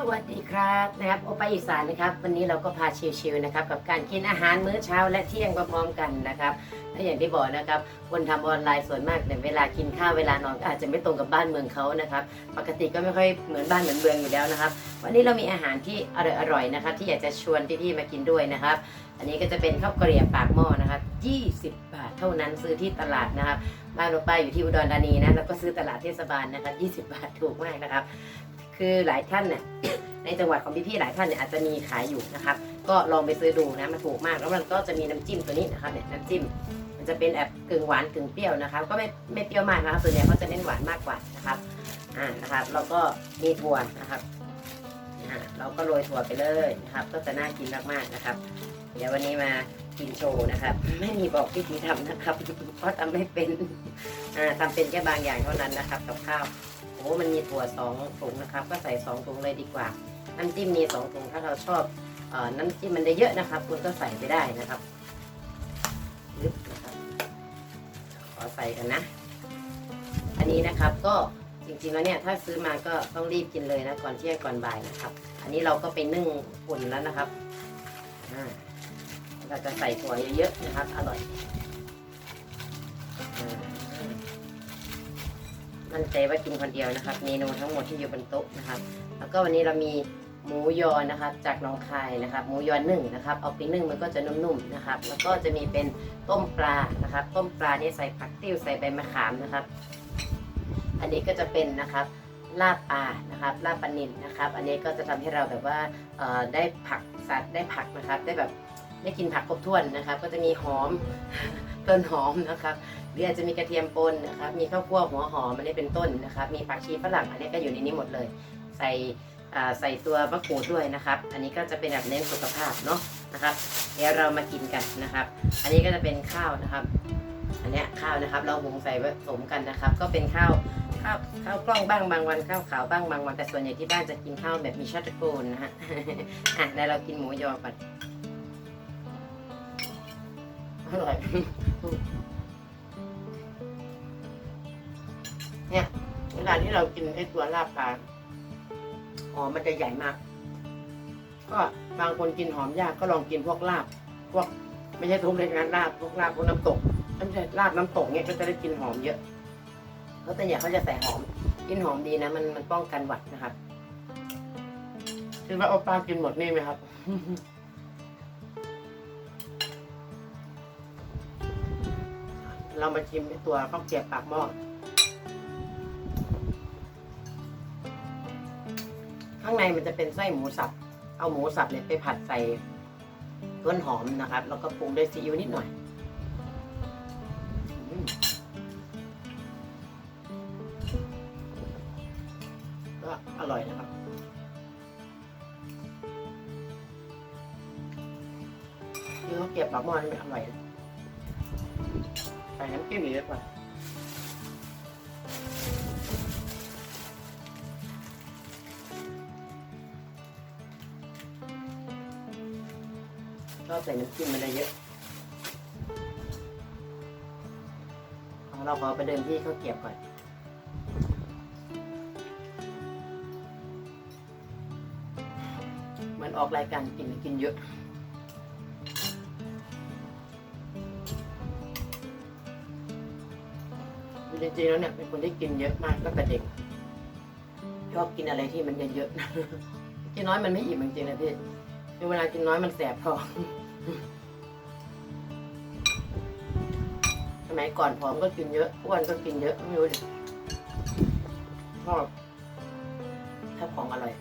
สวัสดีครับนะครับโอปาอีสานนะครับ วันนี้เราก็พาชิวๆนะครับกับการกินอาหารมื้อเช้าและเที่ยงพร้อมๆกันนะครับและอย่างที่บอกนะครับคนทำออนไลน์ส่วนมากเนี่ยเวลากินข้าวเวลานอนก็อาจจะไม่ตรงกับบ้านเมืองเขานะครับ ปกติก็ไม่ค่อยเหมือนบ้านเหมือนเมืองอยู่แล้วนะครับ วันนี้เรามีอาหารที่อร่อยๆนะครับ ที่อยากจะชวนพี่ๆมากินด้วยนะครับ อันนี้ก็จะเป็นข้าวเกรียบปากหม้อนะครับ 20 บาทเท่านั้นซื้อที่ตลาดนะครับบ้านโอป้าอยู่ที่อุดรธานีนะแล้วก็ซื้อตลาดเทศบาลนะครับ 20 บาทถูกมากนะครับ คือหลายท่านเนี่ยในจังหวัดของพี่ๆหลายท่านเนี่ยอาจจะมีขายอยู่นะครับ ก็ลองไปซื้อดูนะมันถูกมากแล้วมันก็จะมีน้ำจิ้มตัวนี้นะครับเนี่ยน้ำจิ้มมันจะเป็นแบบกึ่งหวานกึ่งเปรี้ยวนะครับ ก็ไม่ไม่เปรี้ยวมากนะครับส่วนใหญ่เขาจะเน้นหวานมากกว่านะครับอ่านะครับแล้วก็มีถั่วนะครับเราก็โรยถั่วไปเลยนะครับ ก็จะน่ากินมากๆนะครับ เดี๋ยววันนี้มากินโชว์นะครับ ไม่มีบอกวิธีทำนะครับเพราะทำไม่เป็นอ่าทำเป็นแค่บางอย่างเท่านั้นนะครับกับข้าว โอ้มันมีถั่วสองถุงนะครับ ก็ใส่สองถุงเลยดีกว่า น้ำจิ้มมีสองถุงถ้าเราชอบออน้ำจิ้มมันได้เยอะนะครับ คุณก็ใส่ไปได้นะครับลึบนะครับ ขอใส่กันนะ อันนี้นะครับก็จริงๆแล้วเนี่ยถ้าซื้อมาก็ต้องรีบกินเลยนะก่อนเที่ยงก่อนบ่ายนะครับ อันนี้เราก็ไปนึ่งอุ่นแล้วนะครับอ่าเราจะใส่ถั่วเยอะๆนะครับ อร่อย มั่นใจว่ากินคนเดียวนะครับ เมนูทั้งหมดที่อยู่บนโต๊ะนะครับ แล้วก็วันนี้เรามีหมูยอนะครับ จากน้องคายนะครับ หมูยอนึ่งนะครับ เอาไปนึ่งมันก็จะนุ่มๆนะครับ แล้วก็จะมีเป็นต้มปลานะครับ ต้มปลานี่ใส่ผักติ้วใส่ใบมะขามนะครับ อันนี้ก็จะเป็นนะครับลาบปลานะครับลาบปลานิลนะครับ อันนี้ก็จะทำให้เราแบบว่าได้ผักสัตว์ได้ผักนะครับ ได้แบบได้กินผักครบถ้วนนะครับ ก็จะมีหอมต้นหอมนะครับ รืออาจจะมีกระเทียมป่นนะครับมีข้าวคั่วหัวหอมอันนี้เป็นต้นนะครับ มีผักชีฝรั่งอันนี้ก็อยู่ในนี้หมดเลย ใส่ใส่ตัวมะกรูดด้วยนะครับ อันนี้ก็จะเป็นแบบเน้นสุขภาพเนาะนะครับ เดี๋ยวเรามากินกันนะครับ อันนี้ก็จะเป็นข้าวนะครับ อันนี้ข้าวนะครับ เราหุงใส่ผสมกันนะครับ ก็เป็นข้าวข้าวข้าวกล้องบ้างบางวันข้าวขาวบ้างบางวันแต่ส่วนใหญ่ที่บ้านจะกินข้าวแบบมีชาติตระกูลนะฮะอะแล้วเรากินหมูยอก่อนอร่อย เนี่ย เวลาที่เรากินไอ้ตัวลาบปลาหอมมันจะใหญ่มาก ก็บางคนกินหอมยากก็ลองกินพวกลาบ พวกไม่ใช่ทุกเล็กนลาบพวกลาบพวกน้ำตกไม่ใช่ลาบน้ำตกเนี่ยก็จะได้กินหอมเยอะแล้วแต่อย่าเขาจะใส่หอม กินหอมดีนะมันมันป้องกันหวัดนะครับคิดว่าโอป้ากินหมดนี่ไหมครับเรามาชิมไอตัวข้าวเกรียบปากหม้อ ข้างในมันจะเป็นไส้หมูสับ เอาหมูสับเนี่ยไปผัดใส่ต้นหอมนะครับ แล้วก็ปรุงด้วยซีอิ๊วนิดหน่อย ก็อร่อยนะครับคือเขาเก็บปากหม้อนี่มันอร่อยใส่น้ำจิ้มอีกดีกว่อบ ใส่น้ำจิ้มมันได้เยอะเราขอไปเดินที่เขาเกรียบก่อนเหมันออกรายการกินกินเยอะจริงๆแล้วเนี่ยเป็นคนที่กินเยอะมากตั้งแต่เด็กชอบกินอะไรที่มันเยอะๆกินน้อยมันไม่อิ่มจริงๆนะพี่เวลากินน้อยมันแสบท้อง สมัยก่อนผอมก็กินเยอะอ้วนก็กินเยอะไม่รู้ดิชอบถ้าของอร่อย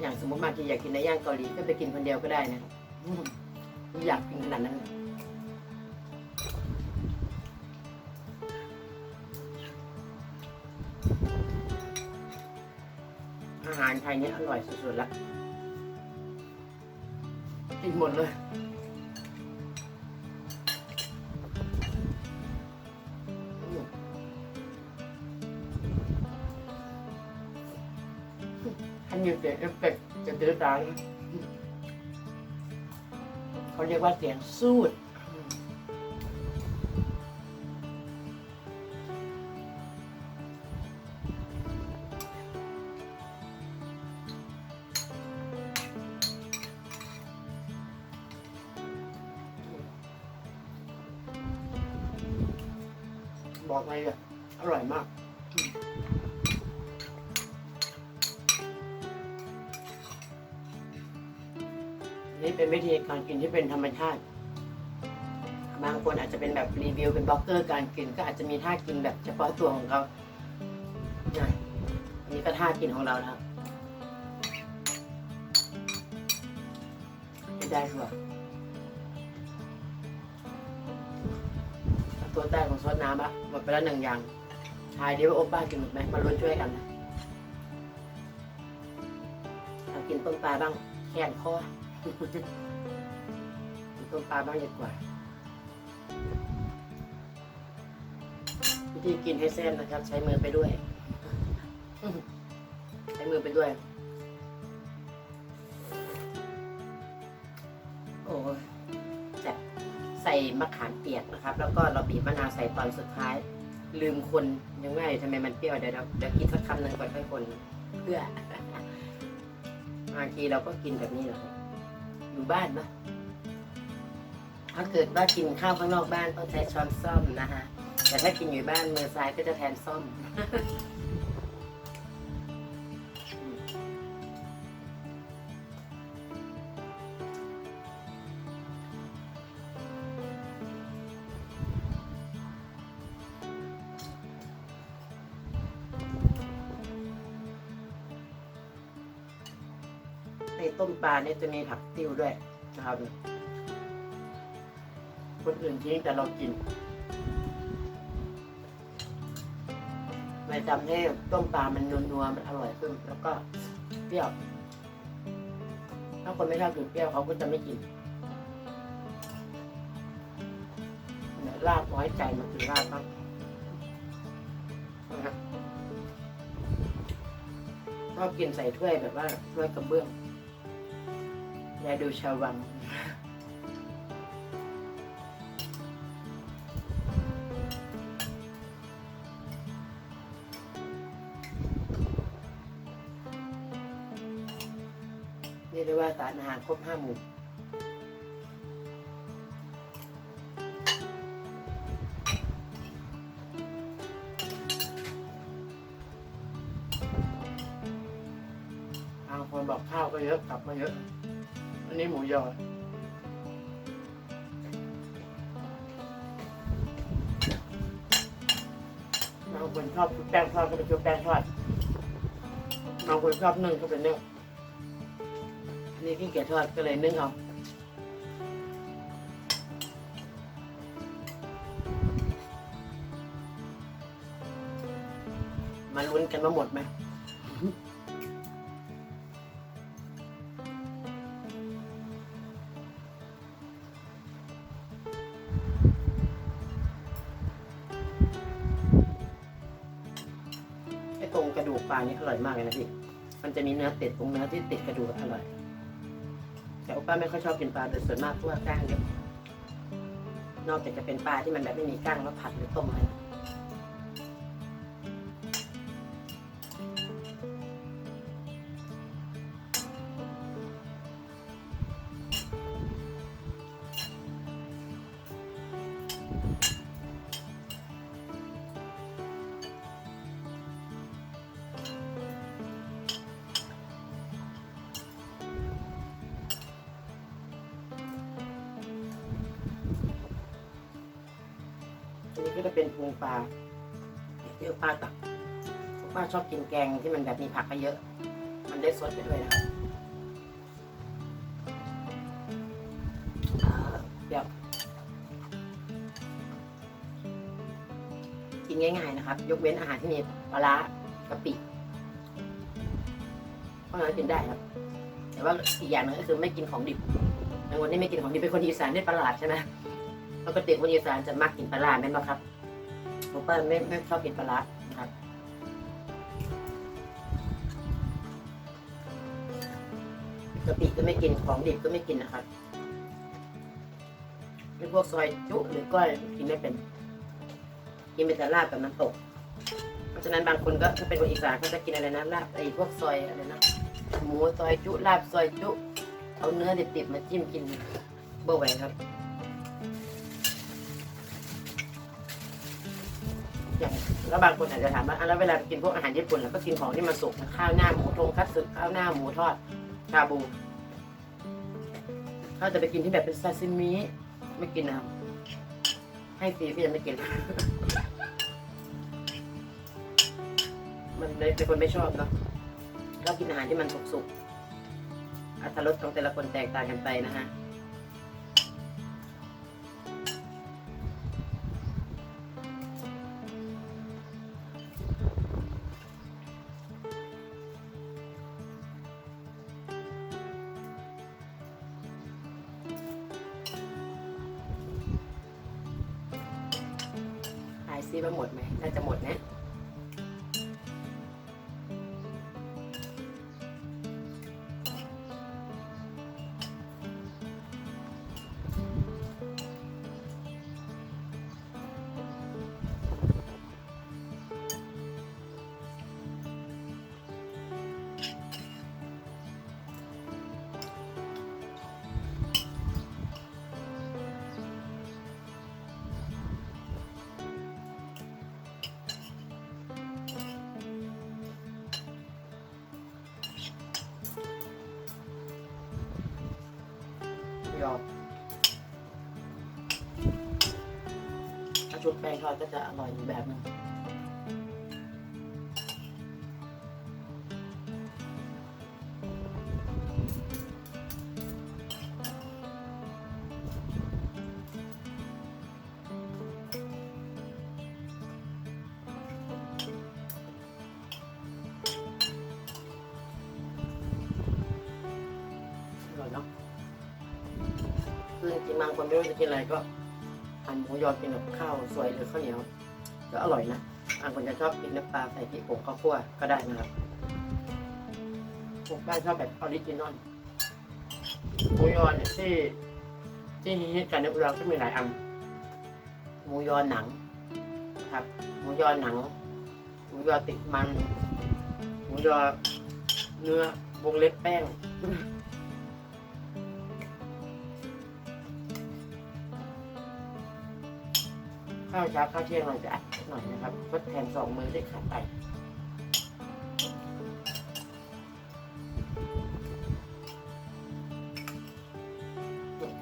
อย่างสมมติบางทีอยากกินในย่างเกาหลีก็ไปกินคนเดียวก็ได้นะอยากกินขนาดนั้นอาหารไทยเนี่ยอร่อยสุดๆและกินหมดเลยีเสียงเอฟเฟกจะตื้อตาใเขาเรียกว่าเสียงสูดบอกเลยอะอร่อยมาก นี่เป็นวิธีการกินที่เป็นธรรมชาติ บางคนอาจจะเป็นแบบรีวิวเป็นบล็อกเกอร์การกิน ก็อาจจะมีท่ากินแบบเฉพาะตัวของเขานะอันนี้ก็ท่ากินของเรานะครับไม่ได้ค่ะตัวแต้ของซอสน้ำอะหมดไปแล้วหนึ่งอย่างทายดีว่าโอป้ากินหมดไหมมาลุ้นช่วยกันนะกินต้มปลาบ้างแค่นคอ ต้มปลาบ้างดีกว่า วิธีกินให้แซ่บนะครับ ใช้มือไปด้วย ใช้มือไปด้วย โอ้จะใส่มะขามเปียกนะครับ แล้วก็เราบีบมะนาวใส่ตอนสุดท้าย ลืมคนยังไงทำไมมันเปรี้ยวเดี๋ยวเราเดี๋ยวกินสักคำหนึ่งก่อนค่อยคนเพื่อบางทีเราก็กินแบบนี้แหละครับ อยู่บ้านนะถ้าเกิดว่ากินข้าวข้างนอกบ้านต้องใช้ช้อนส้อมนะฮะแต่ถ้ากินอยู่บ้านมือซ้ายก็จะแทนส้ม นี่จะมีผักติ้วด้วยนะครับ คนอื่นทิ้งแต่เรากินมันทำให้ต้มปลามันนัวๆมันอร่อยขึ้น แล้วก็เปรี้ยว ถ้าคนไม่ชอบกินเปรี้ยวเขาก็จะไม่กินเนี่ยลาบน้อยใจมันคือลาบบ้งนะครับชอบกินใส่ถ้วยแบบว่าถ้วยกระเบื้อง ยาดูชาววังเรียกได้ว่าสารอาหารครบห้าหมู่บางคนบอกข้าวก็เยอะกลับก็เยอะ อันนี้หมูยอบางคนชอบชุบแป้งทอดก็เป็นชุบแป้งทอดบางคนชอบนึ่งก็เป็นนึ่งอันนี้ที่เกียจทอดก็เลยนึ่งเอามาลุ้นกันว่าหมดไหม กระดูกปลานี่อร่อยมากเลยนะพี่ มันจะมีเนื้อติดตรงเนื้อที่ติดกระดูกอร่อย แต่โอป้าไม่ค่อยชอบกินปลาแต่ส่วนมากพราะว่ากล้างเนี่ยนอกจากจะเป็นปลาที่มันแบบไม่มีก้างแล้วผัดหรือต้มอะไร นี้ก็เป็นพุงปลาที่โอป้าตักป้าชอบกินแกงที่มันแบบมีผักเยอะ มันได้สดไปด้วยนะครับอ่าเดี๋ยวกินง่ายๆนะครับ ยกเว้นอาหารที่มีปลาร้ากะปิเพราะงั้นกินได้ครับแต่ว่าอีกอย่างนึงก็คือไม่กินของดิบในวันนี้ไม่กินของดิบเป็นคนอีสานได้ประหลาดใช่ไหม ปกติคนอีสานจะมักกินปลาร้าแม่นบ่ครับผมก็ไม่ไม่ชอบกินปลาร้านะครับกะปิก็ไม่กินของดิบก็ไม่กินนะครับเป็นพวกซอยจุหรือก้อยกินไม่เป็น กินเป็นแต่ลาบกับน้ำตก เพราะฉะนั้นบางคนก็ถ้าเป็นคนอีสานเขาจะกินอะไรนะลาบไอ้พวกซอยอะไรนะหมูซอยจุลาบซอยจุ เอาเนื้อดิบๆมาจิ้มกินเบอร์ไหวครับ อย่างแล้วบางคนอาจจะถามว่าอะแล้วเวลากินพวกอาหารญี่ปุ่นเราก็กินของที่มันสุกนะข้าวหน้าหมูทงคัตสึข้าวหน้าหมูทอดชาบูถ้าจะไปกินที่แบบเป็นซาซิมิไม่กินนะให้ฟรีก็ยังไม่กิน มันเลยเป็นคนไม่ชอบเนาะเรากินอาหารที่มันสุกๆอัตรสของแต่ละคนแตกต่างกันไปนะฮะ ซีว่าหมดไหมน่าจะหมดนะ ยอมถ้าชุบแป้งทอดก็จะอร่อยอีกแบบหนึง คือจริงบางคนไม่รู้จะกินอะไรก็หั่นหมูยอกินกับข้าวสวยหรือข้าวเหนียวก็อร่อยนะบางคนจะชอบกินน้ำปลาใส่พริกผงข้าวคั่วก็ได้นะครับผมบ้านชอบแบบออริจินอลหมูยอเนี่ยที่ที่ฮิตกันในอุดรก็มีหลายอันหมูยอหนังครับหมูยอหนังหมูยอติดมันหมูยอเนื้อวงเล็บแป้ง ข้าวเช้าข้าวเที่ยงเราจะอัดหน่อยนะครับทดแทนสองมือที่ขาดไป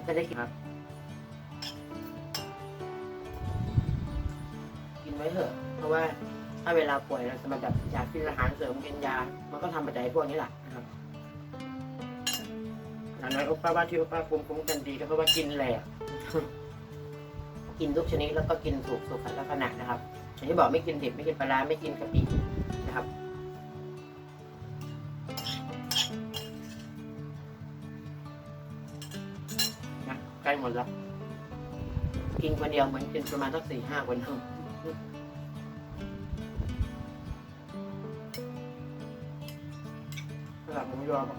จะได้กินครับ กินไว้เถอะ เพราะว่าถ้าเวลาป่วยเราจะมาแบบอยากกินอาหารเสริมกินยา มันก็ทำปัจจัยพวกนี้แหละนะครับอย่างน้อยโอป้าว่าที่โอป้าคุ้มคุ้มกันดีก็เพราะว่ากินแหลก กินทุกชนิดแล้วก็กินถูกสุขลักษณะนะครับอย่างที่บอกไม่กินดิบไม่กินปลาร้าไม่กินกะปินะครับ นะใกล้หมดแล้วกินคนเดียวเหมือนกินประมาณสักสี่ห้าคนเท่าสลับหมูยอค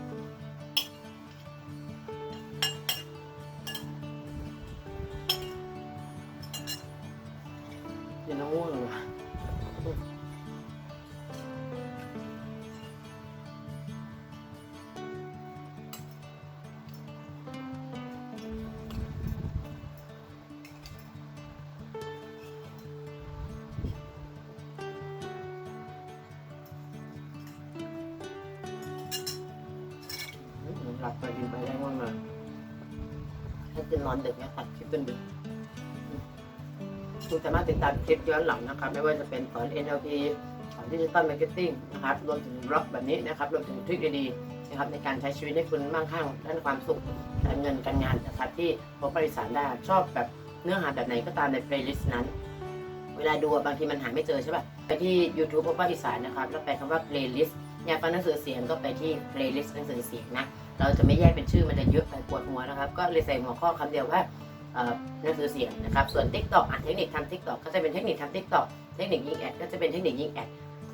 ับไปกินไปได้ง่วงมาถ้าจะนอนดึกเนี่ยตัดคลิปเป็นดึกคุณสามารถติดตามคลิปย้อนหลังนะครับ ไม่ว่าจะเป็นสอน NLP สอนดิจิตอลมาร์เก็ตติ้งนะครับ รวมถึงบล็อกแบบนี้นะครับ รวมถึงทริคดีๆนะครับ ในการใช้ชีวิตให้คุณมั่งคั่งด้านความสุขการเงินการงานนะครับที่พบบริษัทได้ชอบแบบเนื้อหาแบบไหนก็ตามในเพลย์ลิสต์นั้น เวลาดูบางทีมันหาไม่เจอใช่ป่ะไปที่ YouTube พบว่าอีสานนะครับ แล้วแปลคำว่า playlist อยากฟังหนังสือเสียงก็ไปที่ playlist หนังสือเสียงนะ เราจะไม่แยกเป็นชื่อมันจะเยอะไปปวดหัวนะครับ ก็เลยใส่หัวข้อคำเดียวว่าหนังสือเสียงนะครับ ส่วน Tik t o อกอะเทคนิคทำ Tik t o อกก็จะเป็นเทคนิคทำ Tik t o อกเทคนิคยิงแอดก็จะเป็นเทคนิคยิงแอด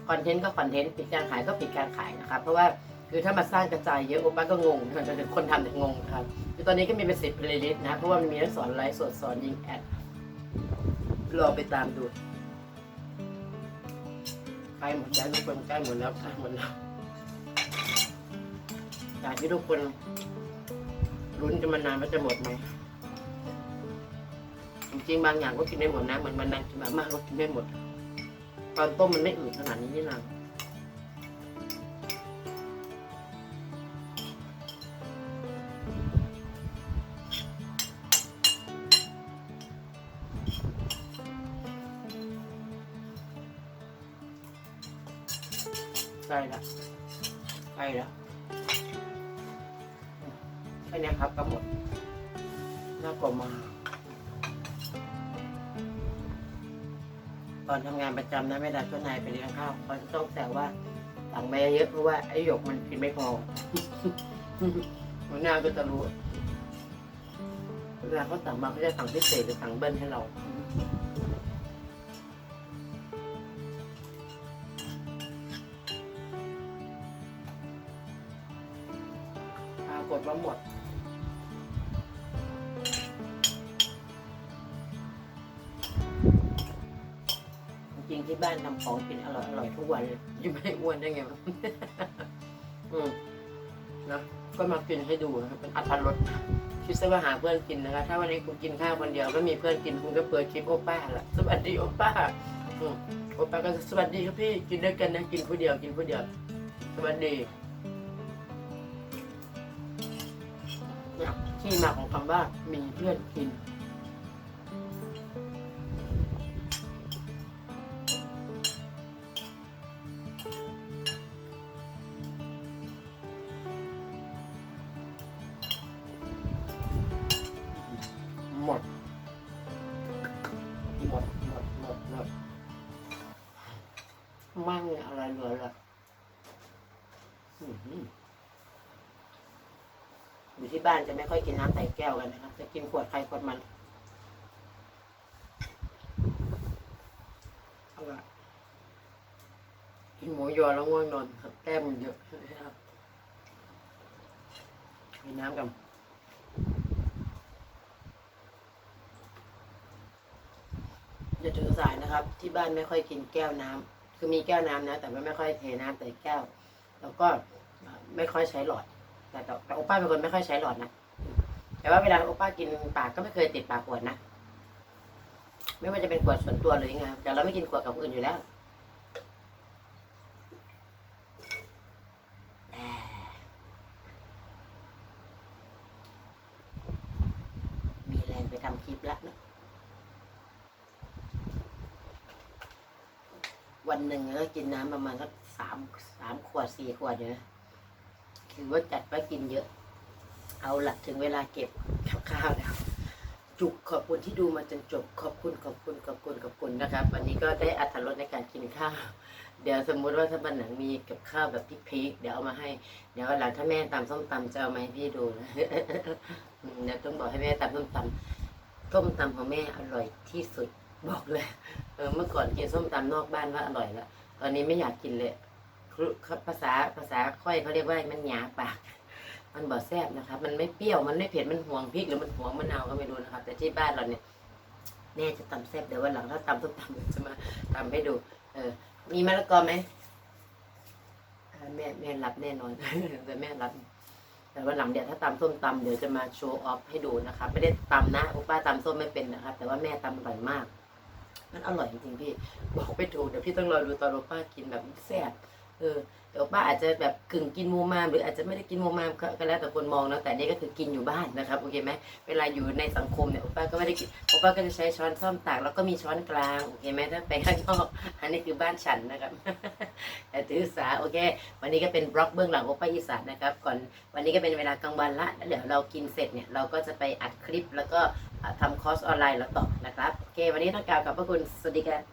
คอนเทนต์ก็คอนเทนต์ปิดการขายก็ปิดการขายนะครับ เพราะว่าคือถ้ามาสร้างกระจายเยอะโอป้าก็งงมันจะคนทำเนี่ยงงครับ คือตอนนี้ก็มีเป็นสิบเพลย์ลิสต์นะ เพราะว่ามันมีทั้งสอนไลฟ์สดสอนยิงแอดรอไปตามดูใกล้หมดแล้วทุกคนใกล้หมดแล้วใกล้หมดแล้ว อยากที่ทุกคนลุ้นกันมานานว่าจะหมดไหมจริงๆบางอย่างก็กินได้หมดนะเหมือนมันนั้นมามากก็กินไม่หมด ตอนต้มมันไม่อืดขนาดนี้นี่นาง อนทำงานประจำนะไม่ได้เจ้านายไปเลี้ยงข้าวเขาจะต้องแต่ว่าสั่งไปเยอะเพราะว่าไอ้หยกมันกินไม่พอ หัวหน้าก็จะรู้เวลาเขาสั่งมาเขาจะสั่งพิเศษหรือสั่งเบิ้ลให้เรา อยอร่อยทุกวันยังไม่อ้วนได้ไงวะ อืมนะก็มากินให้ดูนะครับเป็นอัตรสคิดซะว่าหาเพื่อนกินนะคะ ถ้าวันนี้คุณกินข้าวคนเดียวไม่มีเพื่อนกินคุณก็เปิดคลิปโอป้าละสวัสดีโอป้าอืมโอป้าก็สวัสดีครับพี่กินด้วยกันนะกินผู้เดียวกินผู้เดียว สวัสดีที่มาของคำว่ามีเพื่อนกิน อยู่ที่บ้านจะไม่ค่อยกินน้ำใส่แก้วกันนะครับ จะกินขวดใครขวดมันเอาละกินหมูยอแล้วง่วงนอนครับแก้มมันเยอะนะครับมีน้ำกันอย่าถือสายนะครับ ที่บ้านไม่ค่อยกินแก้วน้ำคือมีแก้วน้ำนะ แต่ว่าไม่ค่อยเทน้ำใส่แก้ว แล้วก็ไม่ค่อยใช้หลอด แต่แต่โอป้าเป็นคนไม่ค่อยใช้หลอดนะแต่ว่าเวลาโอป้ากินปากก็ไม่เคยติดปากขวดนะไม่ว่าจะเป็นขวดส่วนตัวหรือยังไงแต่เราไม่กินขวดกับคนอื่นอยู่แล้วมีแรงไปทำคลิปแล้วนะวันหนึ่งก็กินน้ำประมาณสักสามสามขวดสี่ขวดเนี่ยนะ ถือว่าจัดว่ากินเยอะ เอาละถึงเวลาเก็บกับข้าวแล้ว จุกขอบคุณที่ดูมาจนจบ ขอบคุณขอบคุณขอบคุณขอบคุณนะครับ วันนี้ก็ได้อัตรสในการกินข้าว เดี๋ยวสมมุติว่าถ้าวันหนังมีกับข้าวแบบพริกๆเดี๋ยวเอามาให้ เดี๋ยววันหลังถ้าแม่ตำส้มตำจะเอามาให้พี่ดูนะเดี๋ยวต้องบอกให้แม่ตำส้มตำส้มตำของแม่อร่อยที่สุดบอกเลย เออเมื่อก่อนกินส้มตำนอกบ้านว่าอร่อยแล้ว ตอนนี้ไม่อยากกินเลย ภาษาภาษาค่อยเขาเรียกว่ามันหยาปาก มันบ่แซ่บนะครับมันไม่เปรี้ยวมันไม่เผ็ดมันห่วงพริกหรือมันห่วงมะนาวก็ไม่รู้นะครับแต่ที่บ้านเราเนี่ยแม่จะตำแซ่บเดี๋ยววันหลังถ้าตำส้มตำเดี๋ยวจะมาตำให้ดู เออ มีมะละกอไหมแม่แม่รับแน่นอนแต่แม่รับแต่วันหลังเดี๋ยวถ้าตำส้มตำเดี๋ยวจะมาโชว์ออฟให้ดูนะครับไม่ได้ตำนะโอป้าตำส้มไม่เป็นนะครับแต่ว่าแม่ตำอร่อยมาก มันอร่อยจริงๆพี่ บอกไม่ถูกเดี๋ยวพี่ต้องรอดูตอนโอป้ากินแบบแซ่บ ออแต่ป้าอาจจะแบบกึ่งกินมูมามหรืออาจจะไม่ได้กินมูมามก็ก็แล้วแต่คนมองนะแต่นี่ก็คือกินอยู่บ้านนะครับโอเคไหมเวลาอยู่ในสังคมเนี่ยป้าก็ไม่ได้กินป้าก็จะใช้ช้อนซ่อมตักแล้วก็มีช้อนกลางโอเคไหมถ้าไปข้างนอกอันนี้คือบ้านฉันนะครับแต่ถือสาโอเค วันนี้ก็เป็นบล็อกเบื้องหลังโอป้าอีสานนะครับก่อนวันนี้ก็เป็นเวลากลางวันละแล้วเดี๋ยวเรากินเสร็จเนี่ยเราก็จะไปอัดคลิปแล้วก็ทำคอร์สออนไลน์แล้วต่อนะครับโอเค วันนี้ต้องกล่าวขอบพระคุณสวัสดีครับ